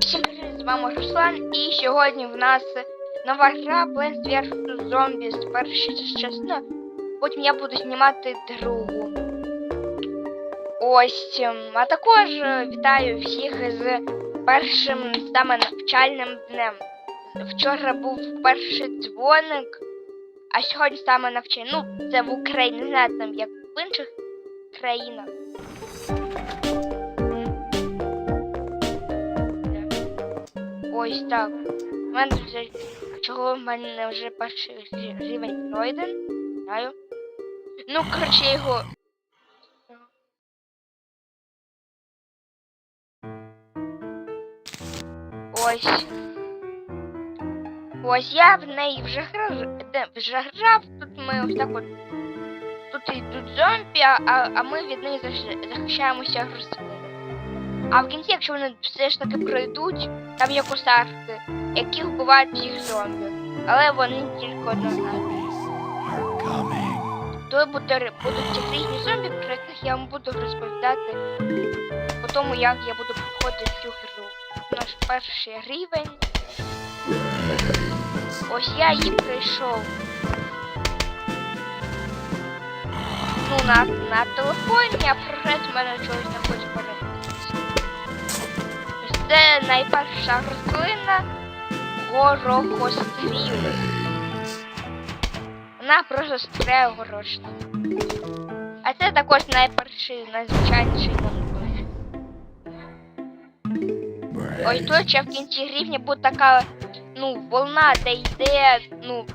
Всім привіт, з вами Руслан, і сьогодні в нас нова гра Plants vs. Zombies. Перша частина, потім я буду знімати другу. Ось, ем, а також е, вітаю всіх з першим саме навчальним днем. Вчора був перший дзвоник, а сьогодні саме навчання. Ну, це в Україні, не знаю там як в інших країнах. Ось так. У мене вже чого в мене вже перший рі- рівень пройден. Знаю. Ну, коротше, я його. Ось. Ось я в неї вже грав, вже грав, тут ми ось так от. Тут йдуть зомбі, а, а ми від них захищаємося рослинами. А в кінці, якщо вони все ж таки пройдуть, там є косарки, які вбивають всіх зомбі. Але вони тільки однозначно. То буде, будуть ці різні зомбі, про яких я вам буду розповідати по тому, як я буду проходити цю гру. Наш перший рівень. Ось я її прийшов. Ну, на, на телефоні, а прогрес в мене чогось не хоче Це найперша рослина горохостріл. Вона просто стріляє горошно. А це також найперший, найзвичайніший монстр. Ось тут ще в кінці рівня буде така, ну, волна, де йде, ну,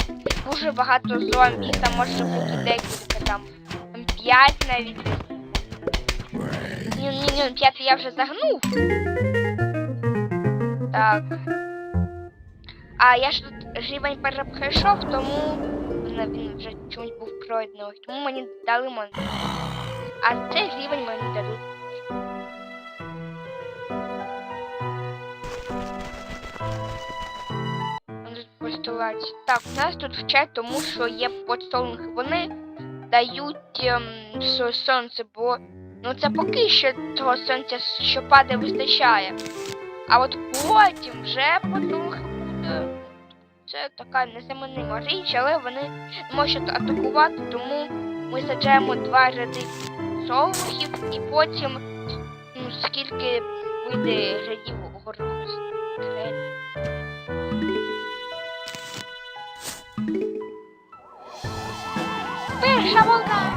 дуже багато зомбі, там може бути декілька там, там 5 навіть. Ні, ні, ні, 5 я вже загнув. Так. А я ж тут рівень перепройшов, тому він вже чомусь був пройдений. Тому мені дали монстр. А цей рівень мені дадуть. Так, у нас тут вчать, тому що є подстолники. Вони дають ем, сонце, бо ну це поки що того сонця, що падає, вистачає. А от потім вже подстолники буде. Це така незаменима річ, але вони можуть атакувати, тому ми саджаємо два ряди солохів і потім ну, скільки вийде рядів гороху. Перша волна!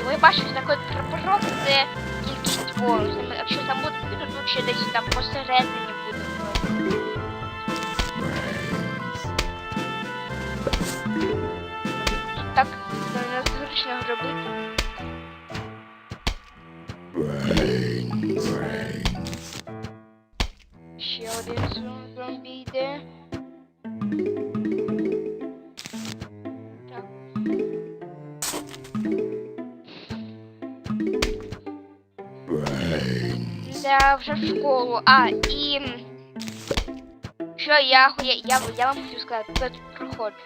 І ви бачите, такий прапорок це кількість волн. Якщо там буде відео, тут ще десь там посередині буде. Так незручно робити. Ще один зом- Да, вже в школу. А, і... Що я, я, я, я вам хочу сказати, тут проходжу.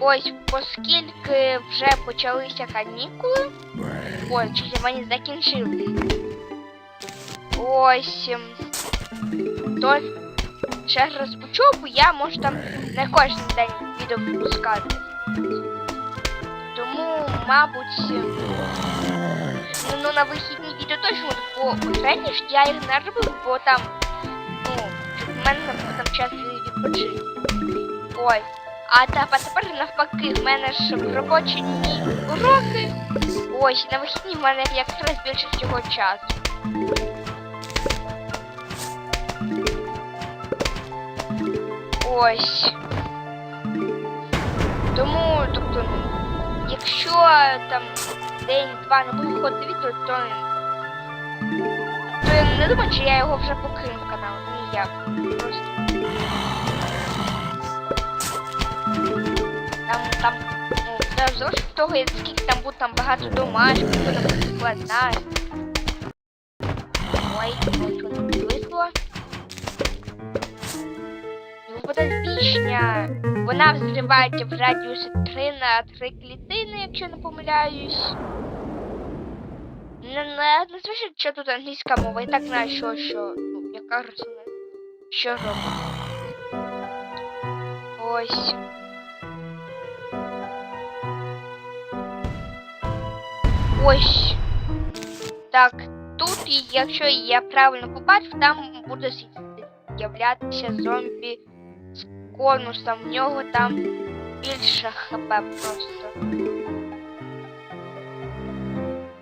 Ось, оскільки вже почалися канікули, ось, чи вони закінчились. Ось, то ще раз учобу я можу там не кожен день відео випускати. Тому, мабуть, ну, на вихідні відео точно будуть, бо раніше я їх не робив, бо там, ну, в мене там, час відпочити. Ой. А та, а тепер навпаки, в мене ж робочі дні уроки. Ось, на вихідні в мене якраз більше всього часу. Ось. Тому, тобто, ну, якщо там день-два не буду виходити відео, то, то я не думаю, чи я його вже покину канал. Ніяк. Просто. Там, там, ну, залежить від того, скільки там буде там багато домашніх, хто там буде Ой, Ой, Вічня. Вона взривається в радіусі 3 на 3 клітини, якщо не помиляюсь. Не, не, не зважаючи, що тут англійська мова, і так знаю, що, що ну, як така рослина. Що робить? Ось. Ось. Так, тут, якщо я правильно побачив, там буде з'являтися зомбі конусом. В нього там більше хп просто.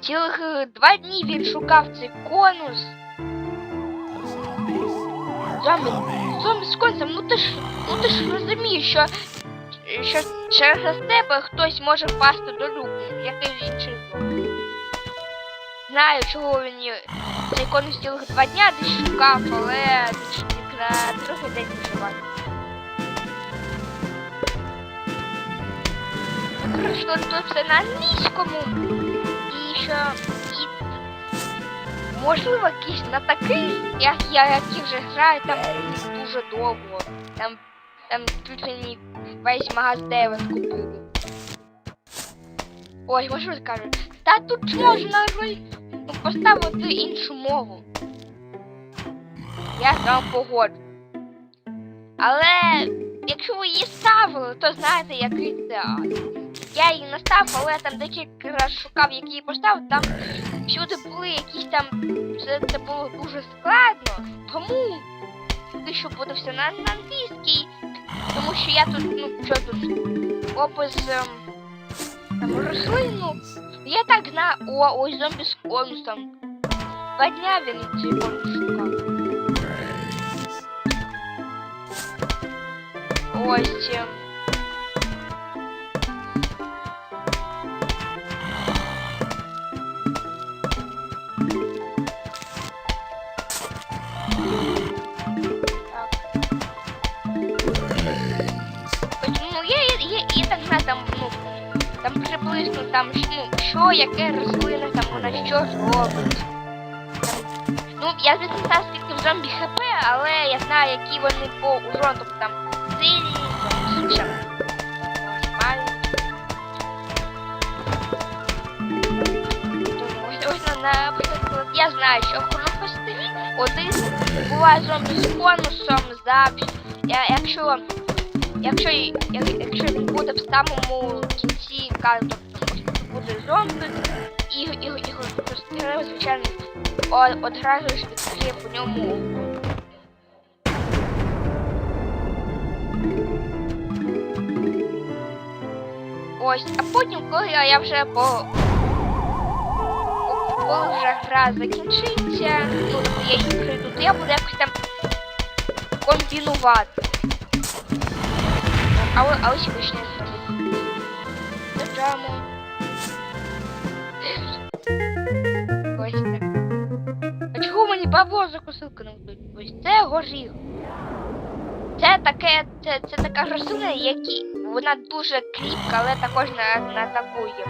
Цілих е, два дні він шукав цей конус. Зомбі, зомбі з конусом, ну ти ж, ну ти ж розумієш, що, що через тебе хтось може впасти до люку, який інший зомбі. Знаю, чого він цей конус цілих два дня десь шукав, але другий день виживати. Пройшло тут все на англійському. І що і можливо якийсь на такий, як я, який вже граю, там дуже довго. Там там тут мені весь магаз Девес купили. Ой, можливо скажуть, та тут можна роль ну, поставити іншу мову. Я з погоджу. Але якщо ви її ставили, то знаєте, який це. Я її настав, але там декілька шукав, які її поставив, там всюди були якісь там. Це, це було дуже складно. Тому поки що буде все на, на англійській. Тому що я тут, ну що тут, опис ем, там рослину. Я так знаю, о, ось зомбі з конусом. Два дня він цей конус шукав. Ось. ем, приблизно там, ну, що, яке рослина, там вона що робить. Ну, я звісно знаю, скільки в зомбі хп, але я знаю, які вони по урону, тобто там сильні, там ось на, я знаю, що хронопости один буває зомбі з конусом. Я, якщо, якщо, як- якщо він буде в самому кінці тобто буде зомбі, і, і, і звичайно, одразу ж відкриє по ньому. Ось, а потім, коли я, вже по. Коли вже гра закінчиться, ну, я її прийду, то я буду якось там комбінувати. Але, але ще почне зробити. Ось. А чого мені бабло за косилку не вдуть? Ось це горіх. Це таке, це, це така рослина, які вона дуже кріпка, але також не, не атакує.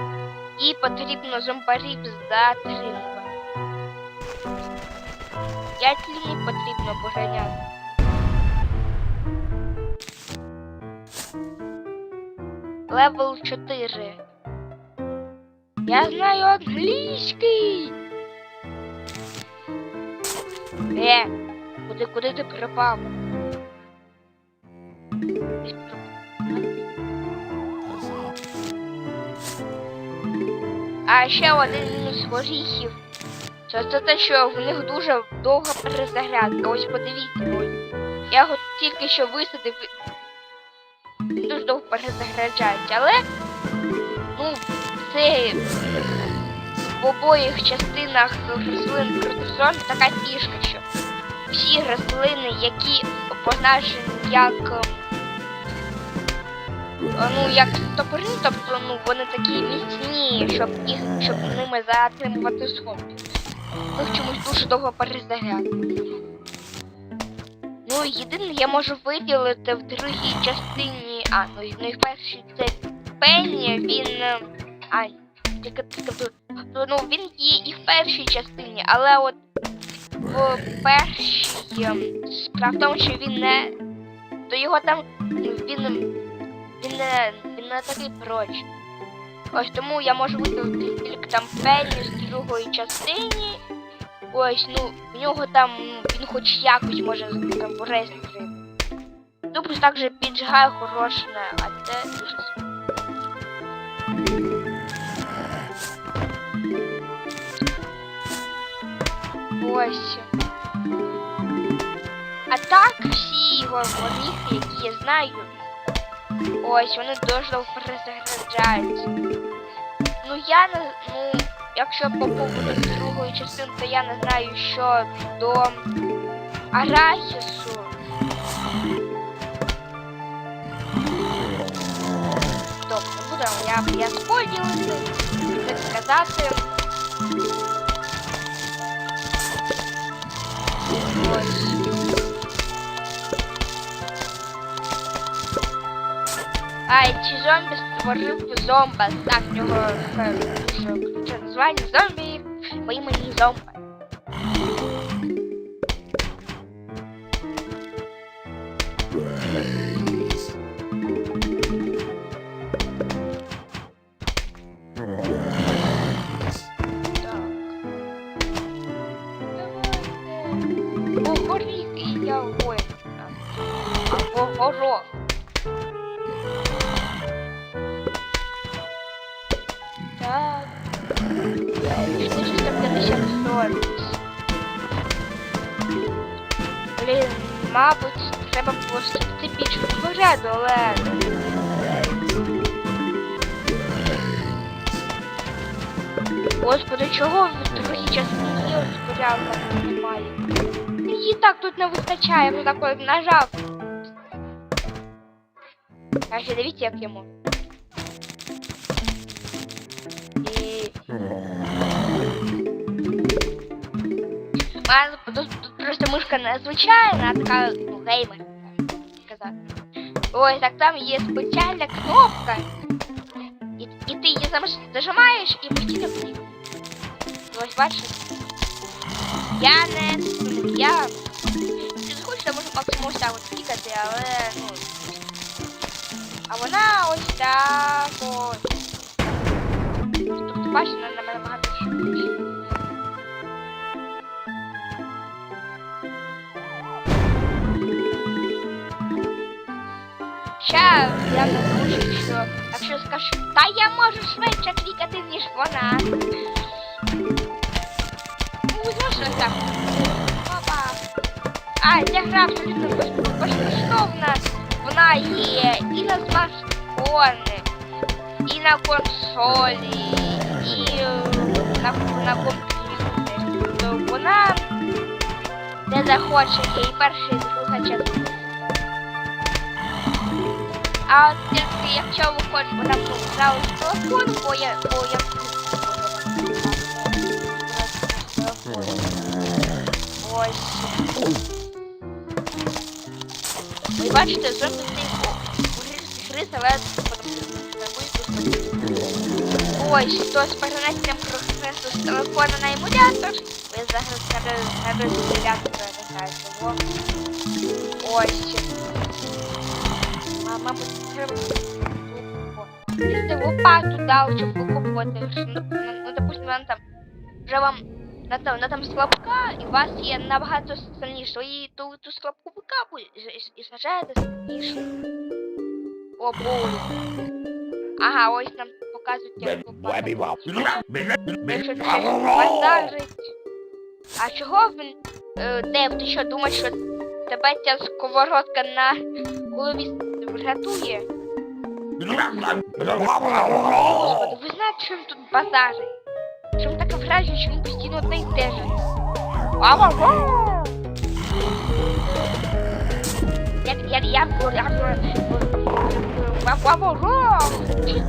Їй потрібно зомбарів затримувати. П'ять ліній потрібно поганяти. Левел 4. Я знаю англійський. Е, куди, куди ти пропав. А ще один мінус горіхів. Це, те, що в них дуже довга перезарядка. Ось подивіться. Я його тільки що висадив. Дуже довго перезаряджається, але ну, це в обоїх частинах рослин протизон така фішка, що всі рослини, які позначені як ну, як топори, тобто ну, вони такі міцні, щоб їх, щоб ними затримувати. У них чомусь дуже довго перезарядка. Ну, єдине, я можу виділити в другій частині. А, ну, і- в це Пенні, він. Е, А, тільки. Ну, він є і в першій частині, але от в першій ем, справа в тому, що він не. То його там він. Він не, він не такий прочний. Ось тому я можу виділити тільки там Пенні з другої частини Ось, ну, в нього там, він хоч якось може там рейстри. Ну, плюс також піджигає хороше, а це дуже Ось. А так всі його горіхи, які я знаю, ось вони дуже перезагружаються. Ну я не ну, якщо по поводу другої частини, то я не знаю, що до арахісу. Стоп, не буду, я, я сподіваюся, сказати. Ось. А, эти зомби зомбі створив зомба. Так, в нього название зомби, по імені зомба. 450. Блін, мабуть, треба було все більше поряду, але... Господи, чого в другій частині ось немає? Її так тут не вистачає, вже такой нажав. А ще дивіться, як йому. А, тут, тут просто мишка незвичайна, а така, ну, геймер, так сказати. Ось, так там є спеціальна кнопка. І, і ти її зам- зажимаєш і постійно плює. Ось бачиш? Я не... ну, Я... Ти захочеш, я можу максимум ось так от клікати, але, ну... А вона ось так ось. Тобто, бачиш, Ща я напишу, що якщо скажу, та я можу швидше клікати, ніж вона. Ну, знаєш, так. Опа. А, ця гра абсолютно без- безкоштовна. Вона є і на смартфони, і на консолі, і на, на комп'ютері. Вона де захоче, і перша, і друга частина. А тільки якщо ви хочете, вона програли з телефону, бо я, бо я Ось. Ви бачите, зробити гри але Ось, хтось перенесенням прогресу з телефона на емулятор. Ви зараз треба емулятор перенесаєте його. Ось. Мабуть, Їсти лопату дав, щоб викопувати. Ну, ну, допустим, вона там вже вам вона там, вона там слабка, і у вас є набагато сильніше. І ту, ту слабку викапуєте і, і, сажаєте сильніше. О, боже. Ага, ось нам показують, як лопата. А чого він, е, Дев, ти що думаєш, що тебе ця сковородка на голові врятує? Господи, ви знаєте, він тут? Що він таке враження, що він постійно одне й те ж. Ава-ва! Як, як, як, Ва-ва-ва!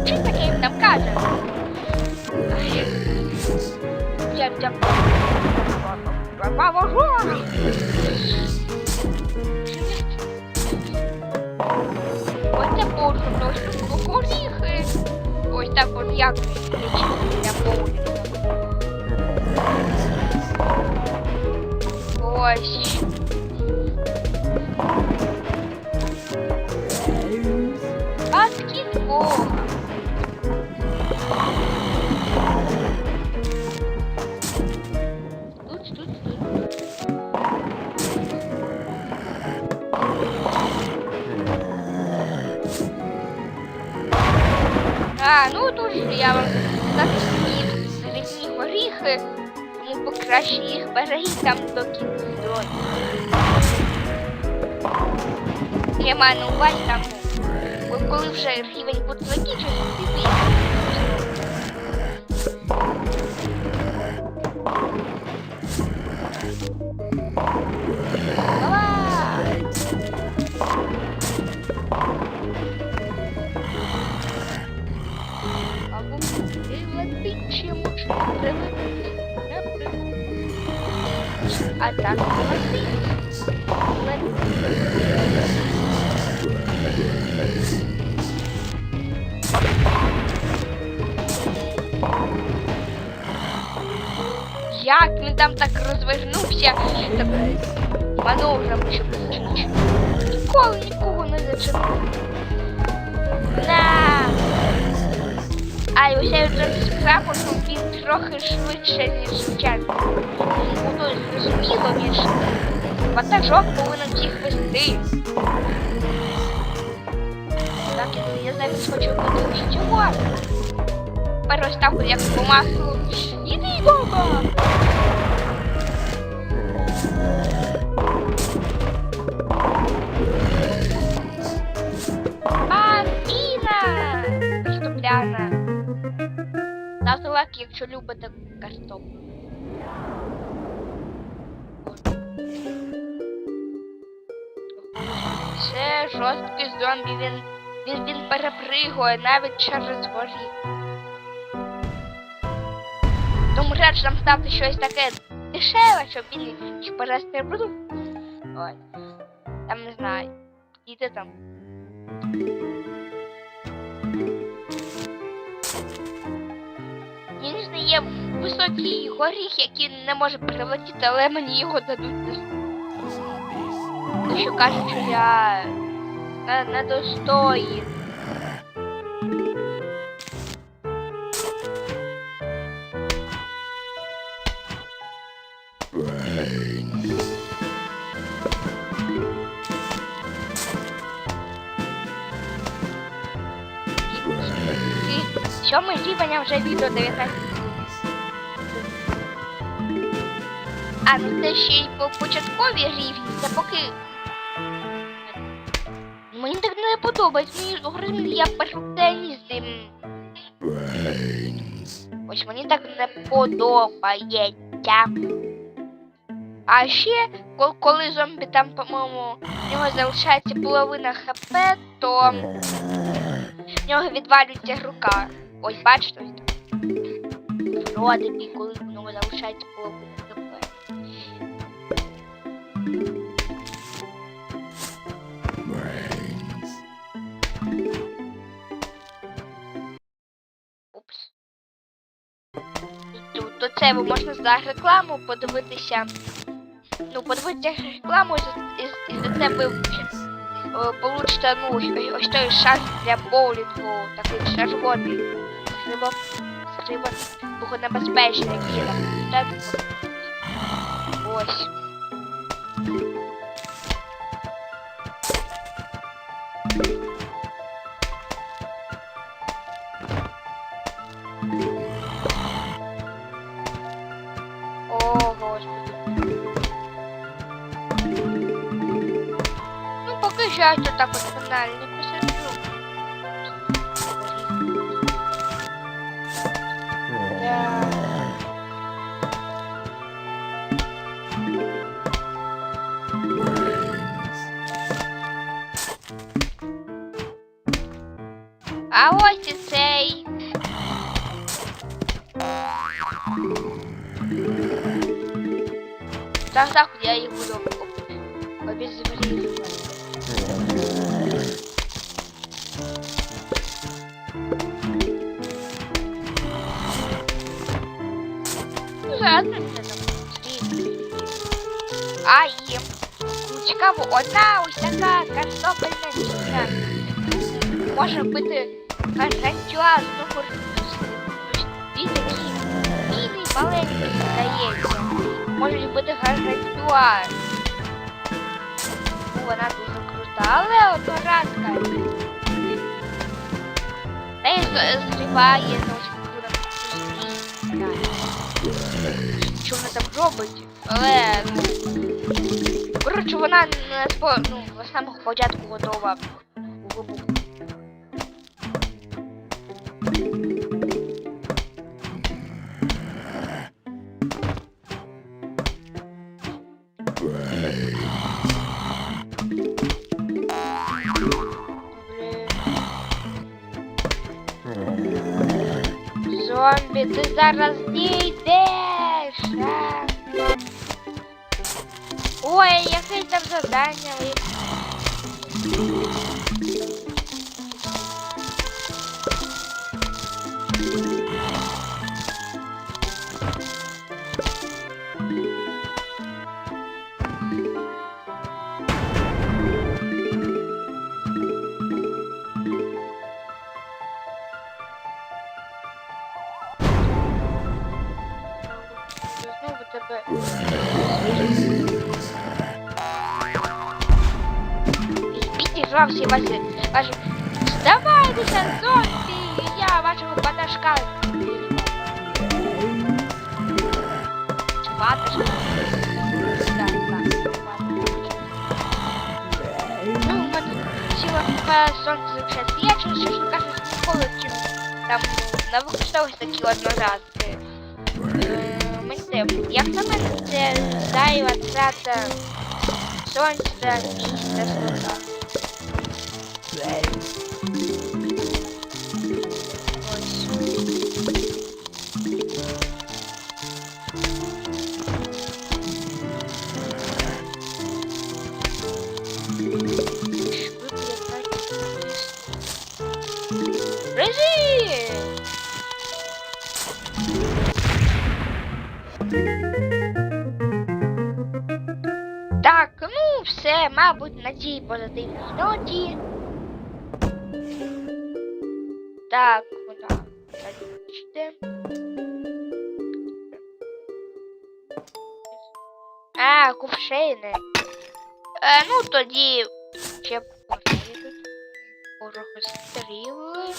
Чи, таке він там каже? Я, я... Ва-ва-ва! Так от як для боулінгу. Ось. А ну тут я вам сказати свої горіхи, тому покраще їх берегіть там до кінця. Я маю на увазі там, коли вже рівень буде закінчитися, ти вийдеш. А так прилетить. Прилетить. Як він там так розвернувся, так маневром чуть-чуть. Ніколи нікого не зачепив. На! А, і вже що він трохи швидше, ніж час. Буду зрозуміло, ніж вантажок повинен всіх вести. Так, я- навіть хочу подивитися чого. От як по маслу. Іди, баба! Лайк, якщо любите картоплю. Це жорсткий зомбі, він, він, він перепригує навіть через воріт. Тому раджу нам ставити щось таке дешеве, щоб він їх перестрибнув. Ой. Там не знаю. Іди там. Є високий горіх, який не може прилетіти, але мені його дадуть Ну що кажуть, що я не, недостоїн. Сьомий рівень вже відео 19. А, це ще й по початкові рівні, це поки. Мені так не подобається, мені алгоритм я перфекціонізм. Ось мені так не подобається. А ще, коли зомбі там, по-моєму, в нього залишається половина хп, то в нього відвалюється рука. Ось бачите? ось коли в нього залишається половина. Упс. Тут до цього можна за рекламу подивитися. Ну, подивитися рекламу і, за це ви е, получите ну, ось, той шанс для боулінгу, такий червоний. Стрибок, стрибок небезпечний, який є. Так. Ось. О, господи. Ну, поки що я так от банально А ось і цей. Так, так, я їх буду об- обезвреживать. Ну, зараз це там стрім. А, і цікаво, одна ось така картопельна міська. Може бути грандіозного він такий білий маленький здається. Можуть бути. Ну, вона дуже крута, але одноразка. Та й зриває буде. Що вона там робить? Але. Коротше, вона не спо... ну, з самого початку готова ти зараз дійдеш. а? Ой, яке там завдання. Тебе. Підіжався Вася. Каже, здавайтеся, зомбі, я вашого баташка. Баташка. Так, так, баташка. Ну, у мене ціла купа сонце вже є, через що ж кажуть, ніколи чим там не використовують такі одноразки. Як на мене, це зайва трата сонця і кислота. Ось. Так, ну все, мабуть, на цій позитивній ноті. Так, вона. Бачите. А, кувшини. Е, ну тоді ще посидить. Порохостріли.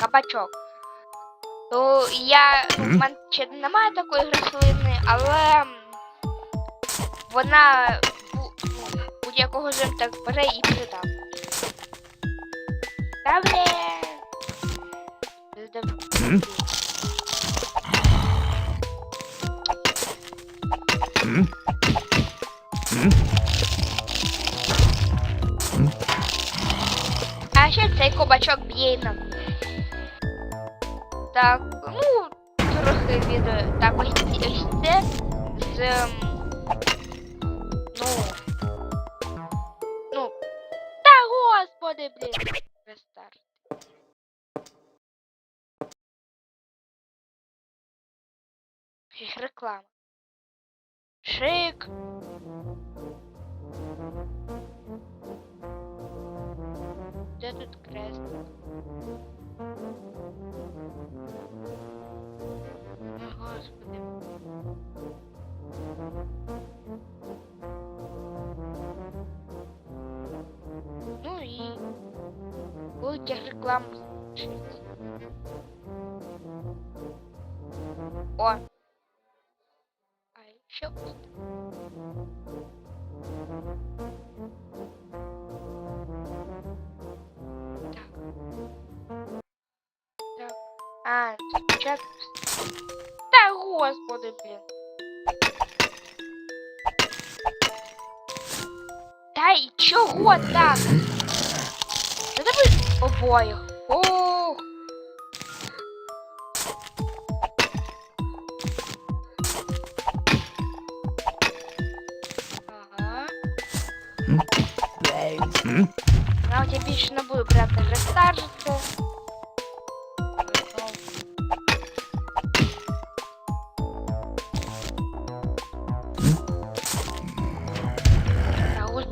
Кабачок. Ну, я. ну, в мене ще немає такої рослини, але вона бу- будь-якого так бере і придав. Добре. А ще цей кабачок б'є на. Так, ну, трохи від. Так, ось це з. Витяг рекламу закінчиться. О! А ще ось так. Так. Так. А, спочатку. Та господи, блін. Та й чого так? Обоїх. Ох. Ага. Я у тебя більше не буду брати рестаржити.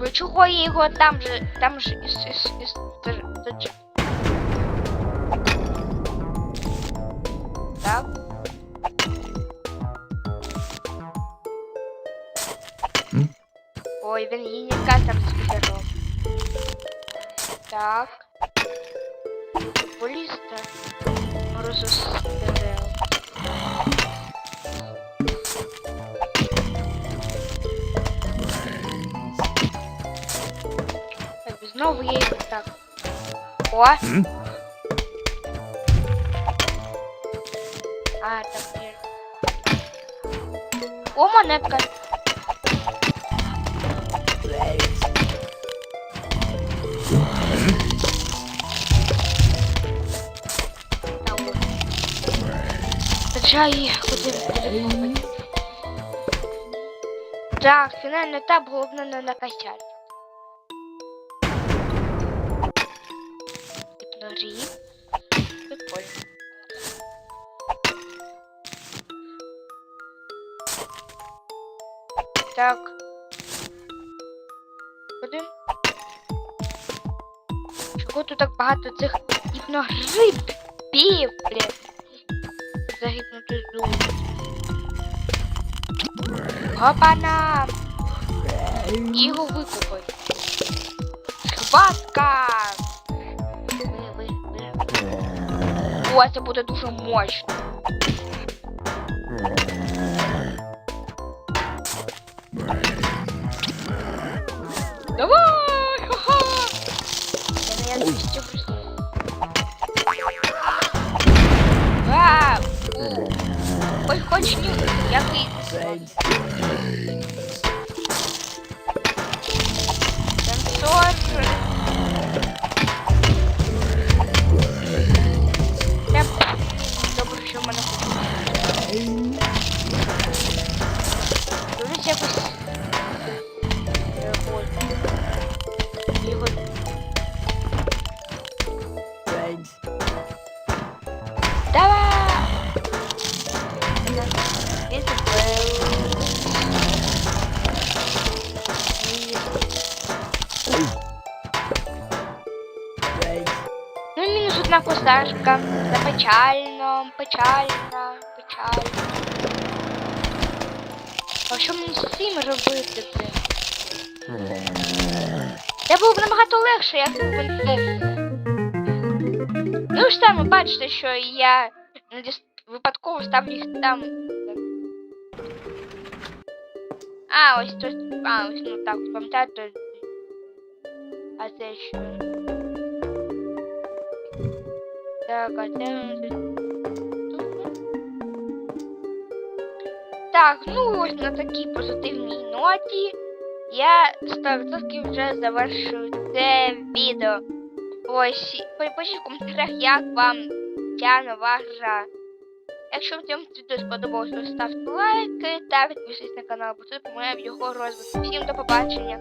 Та господи, чого я його там же, там же із, із, із, із, із, Так. М? Ой, він її не там спідером. Так. футболіста розострел. О! А, так ні. О, монетка. Їх куди. Так, фінальний етап, головне не накачати. Так. Куди? Чого тут так багато цих гіпногрибів, блін? Загіпнотизують. Гопана! Його викупай. Схватка! О, це буде дуже мощно. Давай! Ха-ха! Я не відступлю. Вау! У. Ой, хоч нюхати, я вийду. Печально, печально, печально. А що мені з цим робити це? Було б набагато легше, як вимкнув. Ну ж саме бачите, що я випадково ставлю їх там. А, ось тут. А, ось ну так, пам'ятаєте. А це що? Так, а це. Так, ну ось на такій позитивній ноті я 100% вже завершую це відео. Ось, пишіть в коментарях, як вам ця нова гра. Якщо в відео сподобалось, то ставте лайки та підписуйтесь на канал, бо це допомагає в його розвитку. Всім до побачення!